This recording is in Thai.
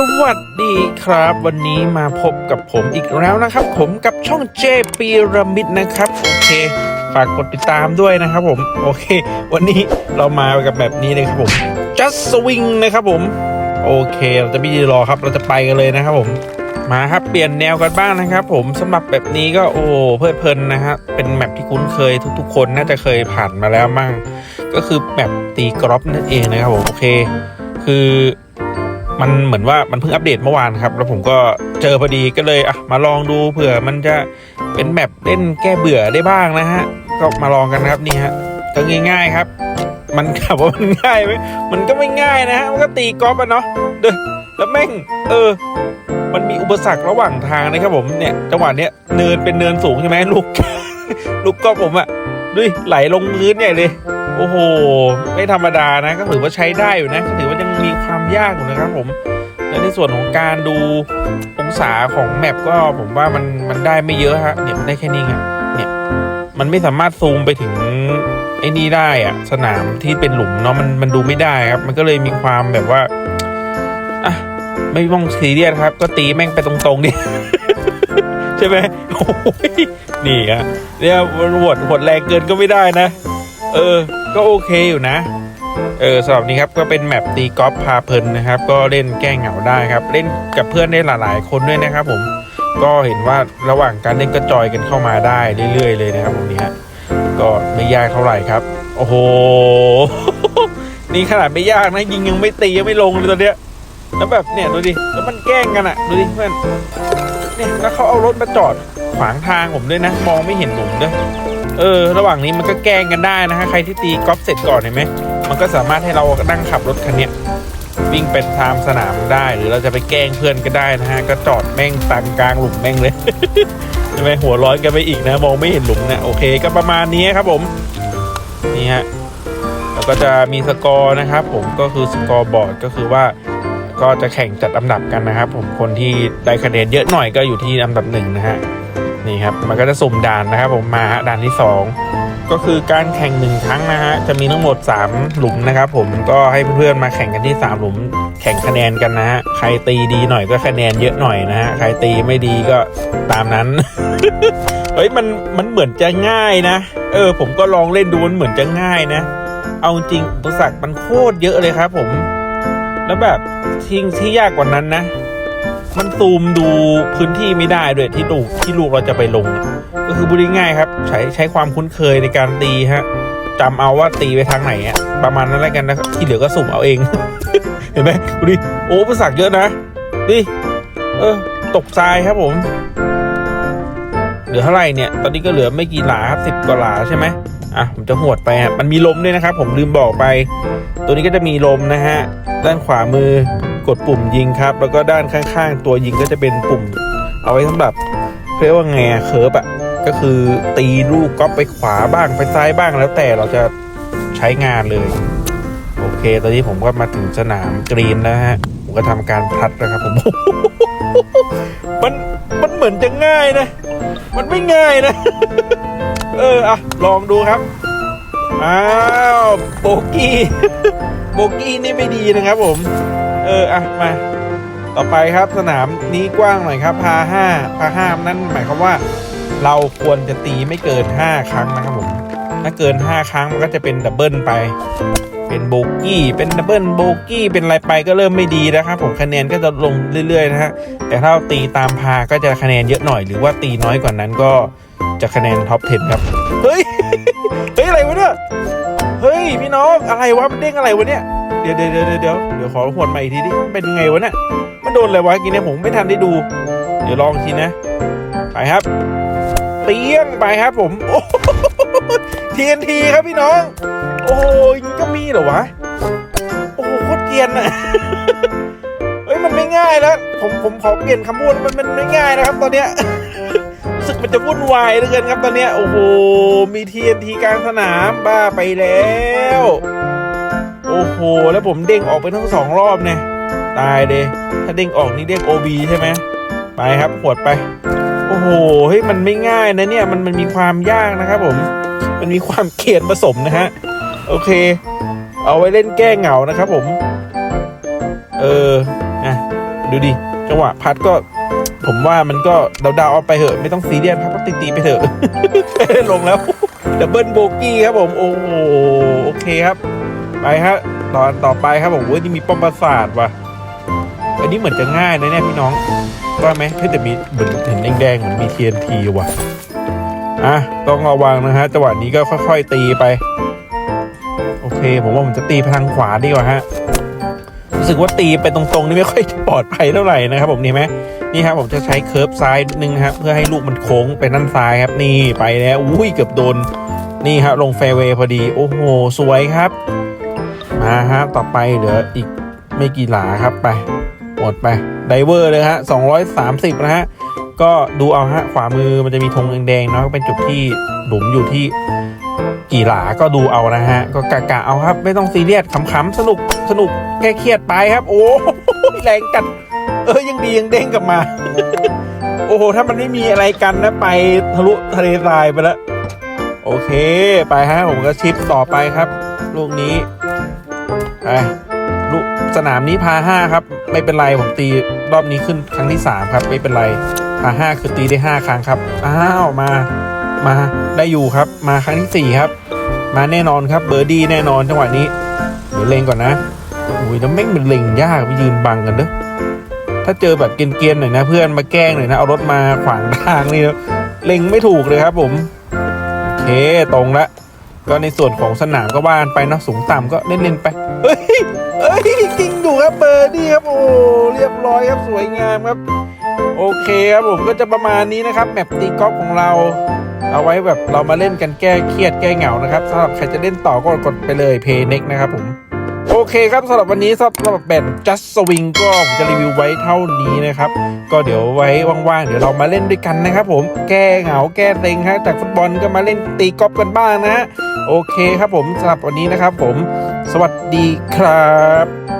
สวัสดีครับ วันนี้มาพบกับผมอีกแล้วนะครับ ผมกับช่องเจปีระมิดนะครับ โอเคฝากกดติดตามด้วยนะครับผม โอเค วันนี้เรามากับแบบนี้เลยครับผม just swing นะครับผม โอเค เราจะไม่ยืนรอครับเราจะไปกันเลยนะครับผมมาครับเปลี่ยนแนวกันบ้างนะครับ ผมสำหรับแบบนี้ก็โอ้เพลิดเพลินนะฮะเป็นแมปที่คุ้นเคยทุก ๆ คนน่าจะเคยผ่านมาแล้วมั่งก็คือแมปตีกรอบนั่นเองนะครับผมโอเค คือ มันเหมือนว่ามันเพิ่งอัปเดตเมื่อวานครับ แล้วผมก็เจอพอดีก็เลยอะมาลองดูเผื่อมันจะเป็นแมปเล่นแก้เบื่อได้บ้างนะฮะ ก็มาลองกันครับนี่ฮะก็ง่าย ๆครับ มันถามว่ามันง่ายไหมมันก็ไม่ง่ายนะฮะมันก็ตีกอล์ฟอะเนาะเด้อแล้วแม่งเออ มันมีอุปสรรคระหว่างทางนะครับผมเนี่ยจังหวะเนี้ยเนินเป็นเนินสูงใช่ไหมลูกลูกกอล์ฟผมอะดุยไหลลงพื้นใหญ่เลย โอ้โห ไม่ธรรมดานะ ก็ถือว่าใช้ได้อยู่นะก็ถือว่ายังมีความ ยากอยู่นะครับผมและในส่วนของการดูองศาของแมปก็ผมว่ามันมันได้ไม่เยอะฮะเนี่ยได้แค่นี้ไงเนี่ยมันไม่สามารถซูมไปถึงไอ้นี่ได้อะสนามที่เป็นหลุมเนาะมันมันดูไม่ได้ครับ มันก็เลยมีความแบบว่าอะไม่ต้องซีเรียสครับ ก็ตีแม่งไปตรงๆดิใช่ไหมโอ้ยนี่อะเนี่ยหวดหวดแรงเกินก็ไม่ได้นะ เออ ก็โอเคอยู่นะ เออสำหรับนี้ครับก็เป็นแมปตีกอล์ฟพาเพลินนะครับ ก็เล่นแก้เหงาได้ครับ เล่นกับเพื่อนได้หลายๆ คนด้วยนะครับ ผมก็เห็นว่าระหว่างการเล่นก็จอยกันเข้ามาได้เรื่อยๆเลยนะครับผมนี่ฮะก็ไม่ยากเท่าไหร่ครับ โอ้โหนี่ขนาดไม่ยากนะยิงยังไม่ตียังไม่ลงเลยตอนเนี้ยแล้วแบบเนี่ยดูดิแล้วมันแกล้งกันอะดูดิเพื่อนเนี่ยแล้วเขาเอารถมาจอดขวางทางผมด้วยนะมองไม่เห็นหลุมด้วยเออ ระหว่างนี้มันก็แกล้งกันได้นะฮะใครที่ตีกอล์ฟเสร็จก่อนเห็นไหม ก็สามารถให้เรานั่งขับรถคันนี้วิ่งไปตามสนามได้ หรือเราจะไปแกล้งเพื่อนก็ได้นะฮะ ก็จอดแม่งตังกลางหลุมแม่งเลยใช่ไหมหัวร้อนกันไปอีกนะ มองไม่เห็นหลุมเนะโอเค ก็ประมาณนี้ครับผมนี่ฮะแล้วก็จะมีสกอร์นะครับ ผมก็คือสกอร์บอร์ดก็คือว่าก็จะแข่งจัดอันดับกันนะครับ ผมคนที่ได้คะแนนเยอะหน่อยก็อยู่ที่อันดับหนึ่งนะฮะ นี่ครับมันก็จะสุ่มด่านนะครับผมมาด่านที่ 2 ก็คือการแข่งหนึ่งครั้งนะฮะจะมีทั้งหมด 3 หลุมนะครับผมก็ให้เพื่อนๆมาแข่งกันที่ 3 หลุม แข่งคะแนนกันนะฮะใครตีดีหน่อยก็คะแนนเยอะหน่อยนะฮะใครตีไม่ดีก็ตามนั้นเฮ้ยมันมันเหมือนจะง่ายนะ เออ ผมก็ลองเล่นดูมันเหมือนจะง่ายนะ เอาจริงอุปสรรคมันโคตรเยอะเลยครับผม แล้วแบบทิ้งที่ยากกว่านั้นนะ มันซูมดูพื้นที่ไม่ได้ด้วยที่ลูกที่ลูกเราจะไปลง ก็คือพูดง่ายครับ ใช้ใช้ความคุ้นเคยในการตีฮะจำเอาว่าตีไปทางไหนอะประมาณนั้นแล้วกันนะครับที่เหลือก็สุ่มเอาเอง เห็นไหมดูดิโอ้อุปสรรคเยอะนะดิเออ ตกทรายครับผม เหลือเท่าไหร่เนี่ย ตอนนี้ก็เหลือไม่กี่หลาครับสิบกว่าหลาใช่ไหมอะผมจะหวดไปฮะมันมีลมด้วยนะครับ ผมลืมบอกไป ตัวนี้ก็จะมีลมนะฮะ ด้านขวามือ กดปุ่มยิงครับ แล้วก็ด้านข้างๆ ตัวยิงก็จะเป็นปุ่ม เอาไว้สำหรับเรียกว่าไงอะเคิร์ฟอะก็คือตีลูกก็ไปขวาบ้างไปซ้ายบ้างแล้วแต่เราจะใช้งานเลย โอเค ตอนนี้ผมก็มาถึงสนามกรีนแล้วฮะผมก็ทำการพัดนะครับผมมันมันเหมือนจะง่ายนะ มันไม่ง่ายนะ เอออะลองดูครับอ้าวโบกี้โบกี้นี่ไม่ดีนะครับผม เอออะมาต่อไปครับสนามนี้กว้างหน่อยครับพาห้าพาห้านั่นหมายความว่า เราควรจะตีไม่เกิน 5 ครั้งนะครับผมถ้าเกิน 5 ครั้งมันก็จะเป็นดับเบิลไป เป็นโบกี้เป็นดับเบิลโบกี้เป็นอะไรไปก็เริ่มไม่ดีแล้วครับผมคะแนนก็จะลงเรื่อยๆนะฮะแต่ถ้าเราตีตามพาก็จะคะแนนเยอะหน่อยหรือว่าตีน้อยกว่านั้นก็จะคะแนนท็อป 10 ครับ เฮ้ย เฮ้ย อะไรวะเนี่ย เฮ้ย พี่น้องอะไรวะมันเด้งอะไรวะเนี่ย เดี๋ยวเดี๋ยวเดี๋ยวเดี๋ยวเดี๋ยวขอหวดใหม่อีกทีดิเป็นไงวะเนี่ยมันโดนอะไรวะกินเนี่ยผมไม่ทันได้ดู เดี๋ยวลองทีนะไปครับเตี้ยงไปครับผมโอ้ทีนทีครับพี่น้อง โอ้ยก็มีเหรอวะโอ้โหโคตรเกรียนอะเฮ้ยมันไม่ง่ายแล้ว ผมผมขอเปลี่ยนคำพูดมันมันไม่ง่ายนะครับ ตอนเนี้ยรู้สึกมันจะวุ่นวายเหลือเกินครับตอนเนี้ยโอ้โหมีทีนทีกลางสนามบ้าไปแล้ว อ้โห แล้วผมเด้งออกไปทั้งสองรอบเนี่ย ตายเลยถ้าเด้งออกนี่เด้ง OB ใช่ไหมไปครับหวดไป โอ้โห เฮ้ย มันไม่ง่ายนะเนี่ย มันมันมีความยากนะครับผม มันมีความเขียนผสมนะฮะ โอเค เอาไว้เล่นแก้เหงานะครับผม เอออะดูดิ จังหวะพัดก็ ผมว่ามันก็เดาๆเอาไปเถอะ ไม่ต้องซีเรียสครับก็ตีๆไปเถอะลงแล้วดับเบิลโบกี้ครับผม โอ้โห โอเคครับ ไปฮะตอนต่อไปครับผมว้ยนี่มีป้อมปราสาทว่ะอันนี้เหมือนจะง่ายนะเนี่ยพี่น้องว่าไหมเฮ้ยแต่มีเหมือนเห็นแดงๆเหมือนมี TNT ว่ะอะต้องระวังนะฮะจังหวะนี้ก็ค่อย ๆ ตีไป โอเค ผมว่าผมจะตีไปทางขวาดีกว่าฮะรู้สึกว่าตีไปตรงๆนี่ไม่ค่อยปลอดภัยเท่าไหร่นะครับ ผมนี่ไหมนี่ครับผมจะใช้เคิร์ฟซ้ายนึงครับเพื่อให้ลูกมันโค้งไปด้านซ้ายครับ นี่ไปแล้วอุ้ยเกือบโดนนี่ครับลงแฟร์เวย์พอดี โอ้โห สวยครับ มาฮะ ต่อไปเหลืออีกไม่กี่หลาครับไป หมดไปไดเวอร์เลยฮะ 230 นะฮะ ก็ดูเอาฮะ ขวามือมันจะมีธงแดงๆเนาะเป็นจุดที่หลุมอยู่ที่กี่หลาก็ดูเอานะฮะ ก็กะกะเอาครับ ไม่ต้องซีเรียสขำๆสนุกสนุกแก้เครียดไปครับ โอ้โหแรงจัดเออยังดียังเด้งกลับมา โอ้โห ถ้ามันไม่มีอะไรกันนะไปทะลุทะเลทรายไปแล้ว โอเค ไปฮะ ผมก็ชิปต่อไปครับ ลูกนี้ ไปลูกสนามนี้พาห้าครับ ไม่เป็นไรผมตีรอบนี้ขึ้นครั้งที่สามครับ ไม่เป็นไรพาห้าคือตีได้ห้าครั้งครับอ้าวมามาได้อยู่ครับ มาครั้งที่สี่ครับ มาแน่นอนครับเบอร์ดี้แน่นอนจังหวะนี้เดี๋ยวเล็งก่อนนะอุ้ยแล้วแม่งเป็นเล็งยากไปยืนบังกันเด้อถ้าเจอแบบเกียนๆหน่อยนะ เพื่อนมาแกล้งหน่อยนะเอารถมาขวางทางนี่เล็งไม่ถูกเลยครับผมโอเคตรงละ ก็ในส่วนของสนามก็ว่านไปเนาะสูงต่ำก็เล่นๆไป เฮ้ยเฮ้ยจริงอยู่ครับเบอร์ดี้ครับโอ้เรียบร้อยครับสวยงามครับ โอเคครับผมก็จะประมาณนี้นะครับแมปตีกอล์ฟของเราเอาไว้แบบเรามาเล่นกันแก้เครียดแก้เหงานะครับสำหรับใครจะเล่นต่อก็กดไปเลยเพย์เน็กนะครับผม เคครับสำหรับวันนี้สำหรับแบน Just Swing ก็ผมจะรีวิวไว้เท่านี้นะครับ ก็เดี๋ยวไว้ว่างๆ เดี๋ยวเรามาเล่นด้วยกันนะครับผมแก้เหงาแก้เต็งฮะจากฟุตบอลก็มาเล่นตีกอล์ฟกันบ้างนะฮะโอเคครับผมสำหรับวันนี้นะครับผม สวัสดีครับ